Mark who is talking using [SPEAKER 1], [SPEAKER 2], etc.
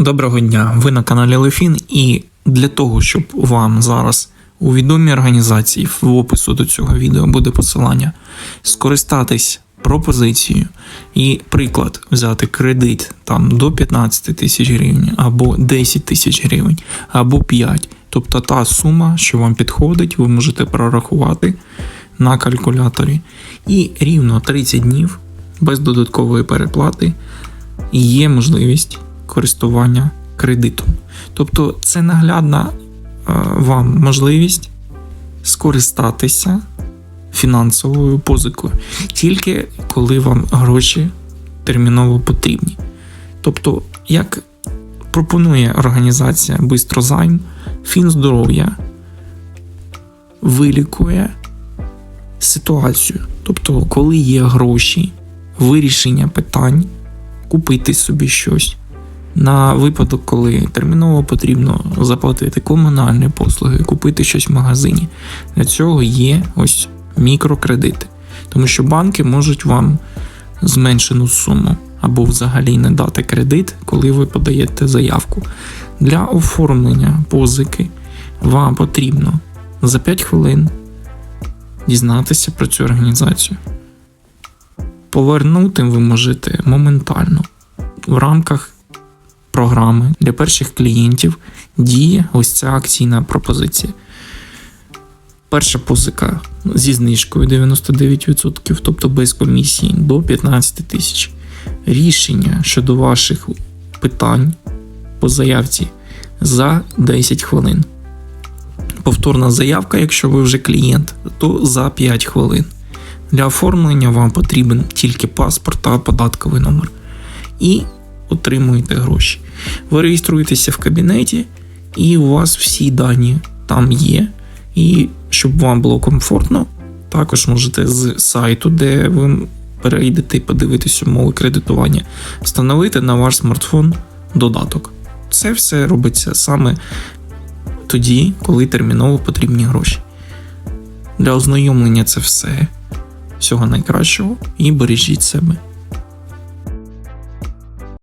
[SPEAKER 1] Доброго дня, ви на каналі Лефін, і для того, щоб вам зараз у відомій організації в опису до цього відео буде посилання, скористатись пропозицією і приклад взяти кредит там до 15 тисяч гривень, або 10 тисяч гривень, або 5. Тобто та сума, що вам підходить, ви можете прорахувати на калькуляторі. І рівно 30 днів без додаткової переплати є можливість користування кредитом. Тобто це наглядна е, вам можливість скористатися фінансовою позикою, тільки коли вам гроші терміново потрібні. Тобто, як пропонує організація Бистрозайм, Фінздоров'я вилікує ситуацію. Тобто, коли є гроші, вирішення питань, купити собі щось. На випадок, коли терміново потрібно заплатити комунальні послуги, купити щось в магазині. Для цього є ось мікрокредити. Тому що банки можуть вам зменшену суму або взагалі не дати кредит, коли ви подаєте заявку. Для оформлення позики вам потрібно за 5 хвилин дізнатися про цю організацію. Повернути ви можете моментально в рамках програми для перших клієнтів діє ось ця акційна пропозиція. Перша позика зі знижкою 99%, тобто без комісії до 15 тисяч. Рішення щодо ваших питань по заявці за 10 хвилин. Повторна заявка, якщо ви вже клієнт, то за 5 хвилин. Для оформлення вам потрібен тільки паспорт та податковий номер. І отримуєте гроші. Ви реєструєтеся в кабінеті, і у вас всі дані там є. І щоб вам було комфортно, також можете з сайту, де ви перейдете і подивитесь умови кредитування, встановити на ваш смартфон додаток. Це все робиться саме тоді, коли терміново потрібні гроші. Для ознайомлення це все. Всього найкращого і бережіть себе.